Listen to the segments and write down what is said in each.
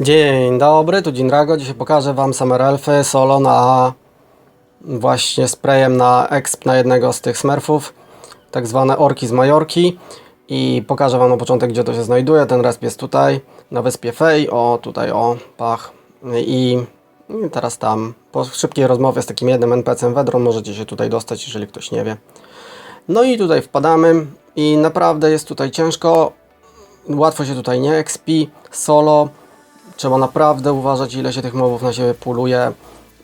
Dzień dobry, tu Dzień Drago. Dzisiaj pokażę Wam Summer Elfy solo na właśnie sprayem na exp na jednego z tych smurfów, tak zwane orki z Majorki i pokażę Wam na początek gdzie to się znajduje. Ten resp jest tutaj na wyspie Fej, o tutaj o pach i, i teraz tam po szybkiej rozmowie z takim jednym NPC-em Wedron możecie się tutaj dostać, jeżeli ktoś nie wie. No i tutaj wpadamy i naprawdę jest tutaj ciężko. Łatwo się tutaj nie expi, solo. Trzeba naprawdę uważać ile się tych mobów na siebie puluje.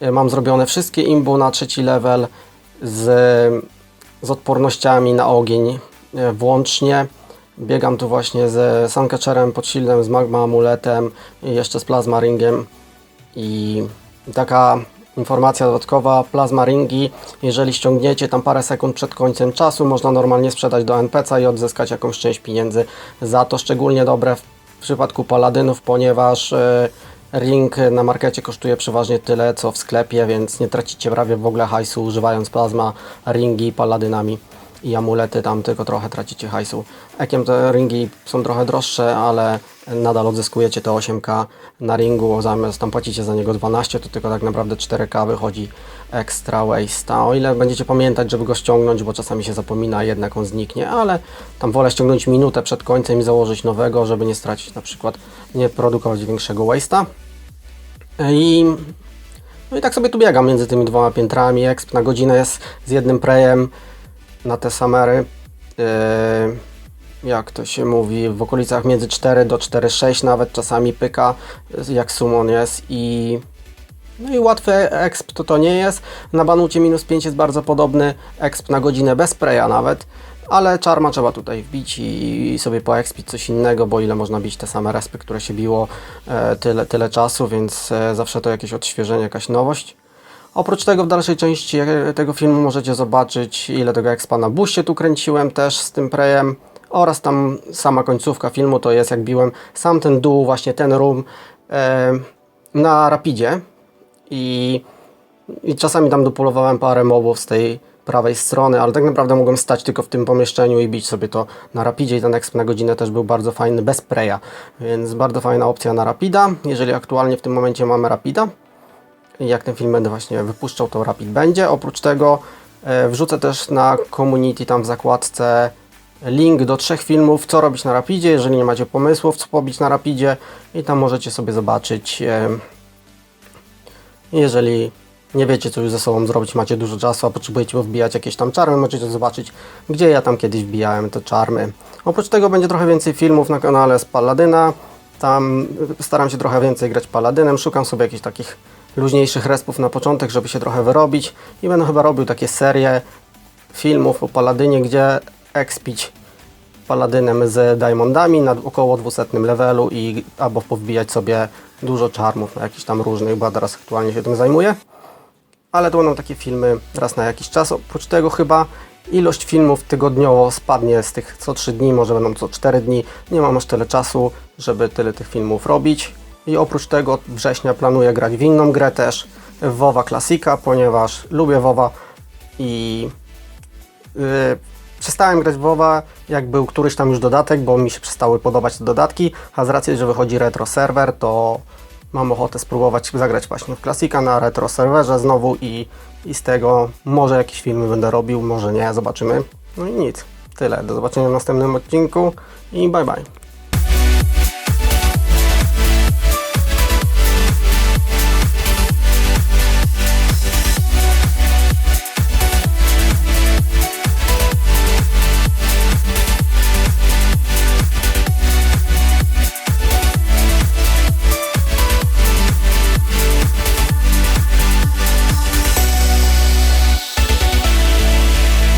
E, Mam zrobione wszystkie imbu na trzeci level z, z odpornościami na ogień e, włącznie. Biegam tu właśnie z Suncatcherem pod shieldem, z Magma Amuletem jeszcze z Plasma Ringiem. I taka informacja dodatkowa, Plasma Ringi, jeżeli ściągniecie tam parę sekund przed końcem czasu, można normalnie sprzedać do NPC i odzyskać jakąś część pieniędzy za to. Szczególnie dobre w przypadku paladynów, ponieważ e, ring na markecie kosztuje przeważnie tyle co w sklepie, więc nie tracicie prawie w ogóle hajsu używając Plasma Ringi paladynami i amulety tam tylko trochę tracicie hajsu. Ekiem te ringi są trochę droższe, ale nadal odzyskujecie te 8k na ringu, zamiast tam płacicie za niego 12, to tylko tak naprawdę 4k wychodzi extra waste. O ile będziecie pamiętać, żeby go ściągnąć, bo czasami się zapomina, jednak on zniknie, ale tam wolę ściągnąć minutę przed końcem i założyć nowego, żeby nie stracić na przykład, nie produkować większego waste'a. I no i tak sobie tu biegam między tymi dwoma piętrami. Exp na godzinę jest z jednym prejem na te samery. Yy, jak to się mówi, w okolicach między 4 do 4,6 nawet czasami pyka, jak summon jest i no i łatwy exp to to nie jest. Na banucie minus 5 jest bardzo podobny exp na godzinę bez preja nawet, ale czarma trzeba tutaj wbić i sobie poexpić coś innego, bo ile można bić te same respy, które się biło e, tyle, tyle czasu, więc e, zawsze to jakieś odświeżenie, jakaś nowość. Oprócz tego w dalszej części e, tego filmu możecie zobaczyć ile tego expa buście tu kręciłem też z tym prejem. Oraz tam sama końcówka filmu to jest jak biłem sam ten dół, właśnie ten room e, na rapidzie. I, i czasami tam dopolowałem parę mobów z tej prawej strony, ale tak naprawdę mogłem stać tylko w tym pomieszczeniu i bić sobie to na rapidzie i ten exp na godzinę też był bardzo fajny, bez preja, więc bardzo fajna opcja na rapida, jeżeli aktualnie w tym momencie mamy rapida jak ten film będę właśnie wypuszczał, to Rapid będzie. Oprócz tego e, wrzucę też na community tam w zakładce link do trzech filmów, co robić na Rapidzie, jeżeli nie macie pomysłów, co pobić na Rapidzie i tam możecie sobie zobaczyć, e, jeżeli nie wiecie, co już ze sobą zrobić, macie dużo czasu, a potrzebujecie wbijać jakieś tam czarmy, możecie zobaczyć, gdzie ja tam kiedyś wbijałem te czarmy. Oprócz tego będzie trochę więcej filmów na kanale z Paladyna, tam staram się trochę więcej grać Paladynem, szukam sobie jakichś takich luźniejszych respów na początek, żeby się trochę wyrobić i będę chyba robił takie serie filmów o Paladynie, gdzie expić Paladynem z Diamondami na około 200 levelu i albo powbijać sobie dużo czarmów na jakichś tam różnych, bo teraz aktualnie się tym zajmuję. Ale to będą takie filmy raz na jakiś czas. Oprócz tego chyba ilość filmów tygodniowo spadnie z tych co 3 dni, może będą co 4 dni. Nie mam aż tyle czasu, żeby tyle tych filmów robić. I oprócz tego od września planuję grać w inną grę też, WoWa Classica, ponieważ lubię WoWa i yy, przestałem grać w WoWa, jak był któryś tam już dodatek, bo mi się przestały podobać te dodatki, a z racji, że wychodzi retro serwer, to mam ochotę spróbować zagrać właśnie w Classica na retro serwerze znowu i, i z tego może jakieś filmy będę robił, może nie, zobaczymy. No i nic, tyle, do zobaczenia w następnym odcinku i bye bye.